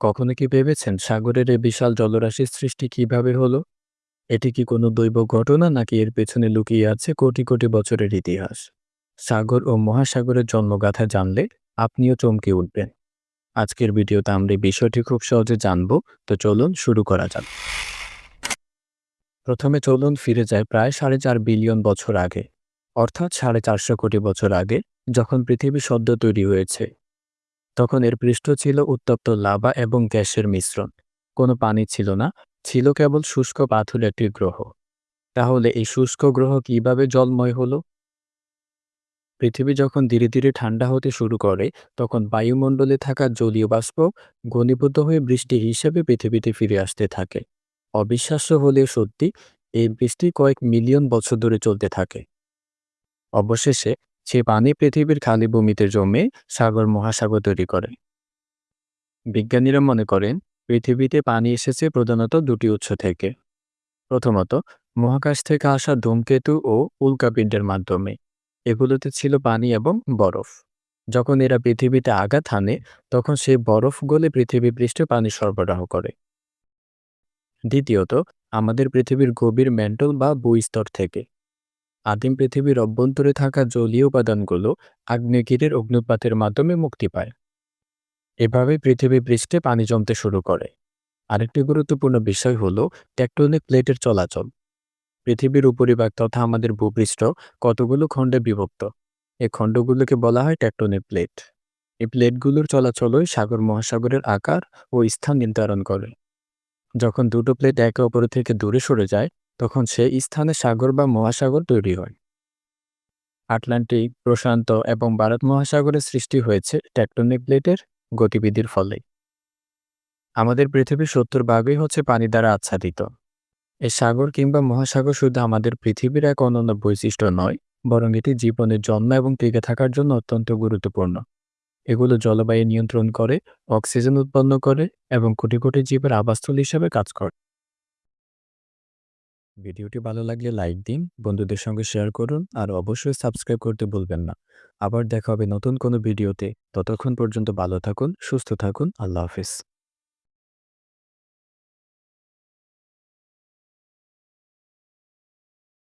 কখনো কি ভেবেছেন সাগরের এই বিশাল জলরাশির সৃষ্টি কীভাবে হলো? এটি কি কোনো দৈব ঘটনা নাকি এর পেছনে লুকিয়ে আছে কোটি, কোটি বছরের ইতিহাস? সাগর ও মহাসাগরের জন্মগাথা জানলে আপনিও চমকে উঠবেন। আজকের ভিডিওতে আমরা এই বিষয়টি খুব সহজে জানব, তো চলুন শুরু করা যাক। প্রথমে চলুন ফিরে যায় প্রায় সাড়ে চার বিলিয়ন বছর আগে, অর্থাৎ সাড়ে চারশো কোটি বছর আগে যখন পৃথিবী সদ্য তৈরি হয়েছে। তখন এর পৃষ্ঠ ছিল উত্তপ্ত লাভা এবং গ্যাসের মিশ্রণ। কোনো পানি ছিল না, ছিল কেবল শুষ্ক পাথর একটি গ্রহ। তাহলে এই শুষ্ক গ্রহ কীভাবে জলময় হলো? পৃথিবী যখন ধীরে ধীরে ঠান্ডা হতে শুরু করে, তখন বায়ুমণ্ডলে থাকা জলীয় বাষ্প ঘনীভূত হয়ে বৃষ্টি হিসেবে পৃথিবীতে ফিরে আসতে থাকে। অবিশ্বাস্য হলেও সত্যি, এই বৃষ্টি কয়েক মিলিয়ন বছর ধরে চলতে থাকে। অবশেষে সে পানি পৃথিবীর খালি ভূমিতে জমে সাগর মহাসাগর তৈরি করে। বিজ্ঞানীরা মনে করেন, পৃথিবীতে পানি এসেছে প্রধানত দুটি উৎস থেকে। প্রথমত, মহাকাশ থেকে আসা ধূমকেতু ও উল্কাপিণ্ডের মাধ্যমে। এগুলোতে ছিল পানি এবং বরফ। যখন এরা পৃথিবীতে আঘাত হানে, তখন সেই বরফ গলে পৃথিবী পৃষ্ঠে পানি সরবরাহ করে। দ্বিতীয়ত, আমাদের পৃথিবীর গভীর ম্যান্টল বা ভূস্তর থেকে। আদিম পৃথিবীর অভ্যন্তরে থাকা জলীয় উপাদানগুলো আগ্নেয়গিরির অগ্নুৎপাতের মাধ্যমে মুক্তি পায়। এভাবে পৃথিবী পৃষ্ঠে পানি জমতে শুরু করে। আরেকটি গুরুত্বপূর্ণ বিষয় হল টেকটনিক প্লেটের চলাচল। পৃথিবীর উপরিভাগ তথা আমাদের ভূপৃষ্ঠ কতগুলো খণ্ডে বিভক্ত? এই খণ্ডগুলোকে বলা হয় টেকটনিক প্লেট। এই প্লেটগুলোর চলাচলই সাগর মহাসাগরের আকার ও স্থান নির্ধারণ করে। যখন দুটো প্লেট একে অপর থেকে দূরে সরে যায় তখন সেই স্থানে সাগর বা মহাসাগর তৈরি হয়। আটলান্টিক, প্রশান্ত এবং ভারত মহাসাগরের সৃষ্টি হয়েছে টেকটনিক প্লেটের গতিবিধির ফলে। আমাদের পৃথিবীর সত্তর ভাগই হচ্ছে পানি দ্বারা আচ্ছাদিত। এই সাগর কিংবা মহাসাগর শুধু আমাদের পৃথিবীর এক অনন্য বৈশিষ্ট্য নয়, বরং এটি জীবনের জন্ম এবং টিকে থাকার জন্য অত্যন্ত গুরুত্বপূর্ণ। এগুলো জলবায়ু নিয়ন্ত্রণ করে, অক্সিজেন উৎপন্ন করে এবং কোটি কোটি জীবের আবাসস্থল হিসেবে কাজ করে। ভিডিওটি ভালো লাগলে লাইক দিন, বন্ধুদের সঙ্গে শেয়ার করুন আর অবশ্যই সাবস্ক্রাইব করতে ভুলবেন না। আবার দেখা হবে নতুন কোনো ভিডিওতে। ততক্ষণ পর্যন্ত ভালো থাকুন, সুস্থ থাকুন, আল্লাহ হাফিজ।